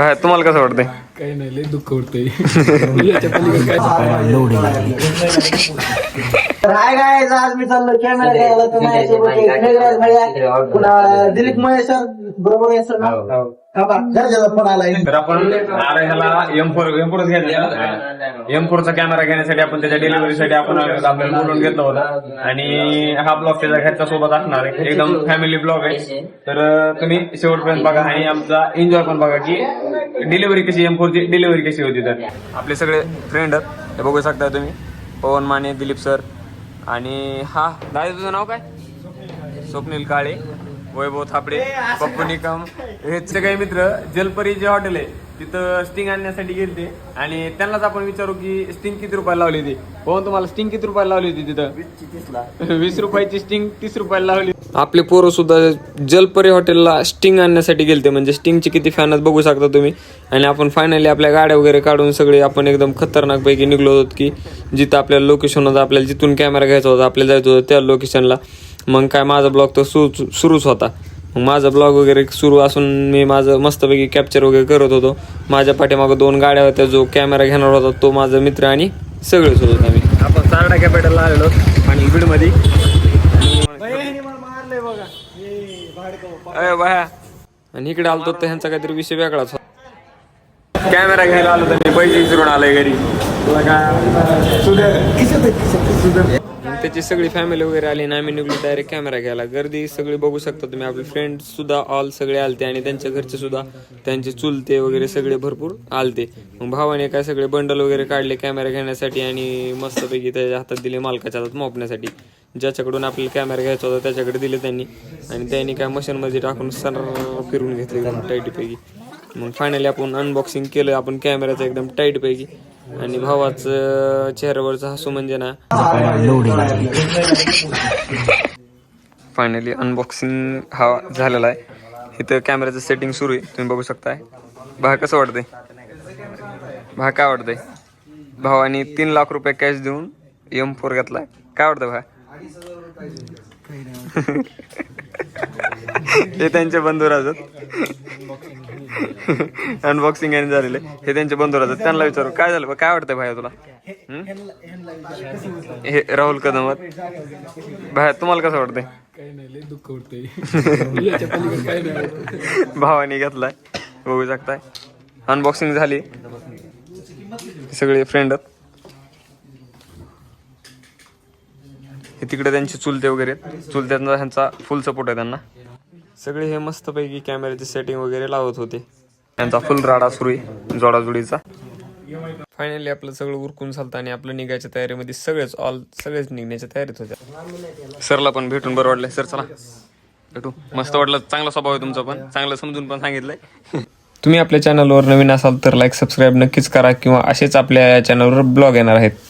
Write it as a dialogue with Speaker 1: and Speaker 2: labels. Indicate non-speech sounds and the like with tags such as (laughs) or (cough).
Speaker 1: बाहेर तुम्हाला कसं वाटतंय?
Speaker 2: काही नाही लय दुःख होतंय याच्या पलीकडे काय
Speaker 3: तर हाय काय आज मी चाललो कॅमेरा घ्यायला. तर माझ्यासोबत एक मेघराज भैया पुन्हा दिलीप महेश्वर बरोबर आहे सर ना? हा. बा, घरच्याचा फोन आलाय
Speaker 1: तर आपण अरे ह्याला एम फोर एम फोरच घ्यायचा एम फोरचा कॅमेरा घेण्यासाठी आपण त्याच्या डिलिव्हरीसाठी आपण आपल्याला बोलून घेतला होता. आणि हा ब्लॉग त्याच्या घरच्या सोबत असणार. आहे एकदम फॅमिली ब्लॉग आहे. तर तुम्ही शेवटपर्यंत बघा आणि आमचा एन्जॉय पण बघा की डिलिव्हरी कशी एम फोरची डिलिव्हरी कशी होती तर. आपले सगळे फ्रेंड हे बघू शकता तुम्ही. पवन माने दिलीप सर आणि हा दादा तुझं नाव काय? स्वप्नील काळे. वैभव थापडे पप्पू निकम हे सगळे मित्र जलपरी जे हॉटेल आहे तिथं स्टिंग आणण्यासाठी गेलते. आणि त्यांनाच आपण विचारू की स्टिंग किती रुपयाला लावली होती? पवन तुम्हाला स्टिंग किती रुपयाला लावली होती तिथं? वीस (laughs) रुपयाची स्टिंग तीस रुपयाला लावली आपले पोरं सुद्धा जलपरी हॉटेलला स्टिंग आणण्यासाठी गेलते. म्हणजे स्टिंगचे किती फॅन आहेत बघू शकता तुम्ही. आणि आपण फायनली आपल्या गाड्या वगैरे काढून सगळे आपण एकदम खतरनाक पैकी निघलो होतो की जिथं आपल्याला लोकेशन होतं आपल्याला जिथून कॅमेरा घ्यायचा होता आपल्याला जायचं होतं त्या लोकेशनला मग काय माझा ब्लॉग तर सुरू सुरूच होता. मग माझा ब्लॉग वगैरे सुरू असून मी माझं मस्तपैकी कॅप्चर वगैरे करत होतो. माझ्या पाठीमागं दोन गाड्या होत्या जो कॅमेरा घेणार होता तो माझा मित्र आणि सगळेच होतो आम्ही. आपण सारडा कॅपिटलला आलेलो आणि बीडमध्ये बाया. आणि इकडे आलतो तर ह्यांचा काहीतरी विषय वेगळाच होता. कॅमेरा घ्यायला आलो तर मी पैसे विसरून आलोय घरी. त्याची सगळी फॅमिली वगैरे आली आणि आम्ही निघलो डायरेक्ट कॅमेरा घ्यायला. गर्दी सगळी बघू शकता तुम्ही. आपले फ्रेंड सुद्धा ऑल सगळे आलते आणि त्यांच्या घरचे सुद्धा त्यांचे चुलते वगैरे सगळे भरपूर आलते. मग भावाने काय सगळे बंडल वगैरे काढले कॅमेरा घेण्यासाठी आणि मस्तपैकी त्याच्या हातात दिले मालकाच्या हातात मोपण्यासाठी. ज्याच्याकडून आपल्याला कॅमेरा घ्यायचा होता त्याच्याकडे दिले त्यांनी. आणि त्यांनी काय मशीनमध्ये टाकून सर फिरून घेतले एकदम टाईटपैकी मग फायनली आपण अनबॉक्सिंग केलं. आपण कॅमेऱ्याचं एकदम टाईटपैकी आणि भावाचं चेहऱ्यावरचं हसू म्हणजे ना. फायनली अनबॉक्सिंग हा झालेला आहे. इथं कॅमेऱ्याचं सेटिंग सुरू आहे. तुम्ही बघू शकताय. भा कसं वाटतंय? भा काय वाटतंय? भावानी तीन लाख रुपये कॅश देऊन एम फोर घेतलाय. काय वाटतं भा हे त्यांचे बंधू राजत. (laughs) अनबॉक्सिंग आणि झालेले. हे त्यांचे बंधू राहतात. त्यांना विचारू काय झालं? बा? काय वाटतंय भाया तुला? हं? राहुल कदम भाया तुम्हाला कसं वाटतंय? (laughs) भावाने घेतलाय. बघू शकताय. अनबॉक्सिंग झाली. सगळे फ्रेंड हे तिकडे त्यांचे चुलते वगैरे. चुलत्यांचा ह्यांचा फुल सपोर्ट आहे त्यांना. सगळे हे मस्तपैकी कॅमेऱ्याची सेटिंग वगैरे लावत होते. त्यांचा फुल राडा सुरू आहे जोडाजोडीचा. फायनली आपलं सगळं उरकून चालतं आणि आपलं निघायच्या तयारीमध्ये सगळेच ऑल सगळेच निघण्याच्या तयारीत होत्या. सरला पण भेटून बरं वाटलंय. सर चला. भेटू. मस्त वाटलं. चांगला स्वभाव आहे तुमचा पण. चांगलं समजून पण सांगितलंय. तुम्ही आपल्या चॅनलवर नवीन असाल तर लाईक सबस्क्राईब नक्कीच करा किंवा असेच आपल्या चॅनलवर ब्लॉग येणार आहेत.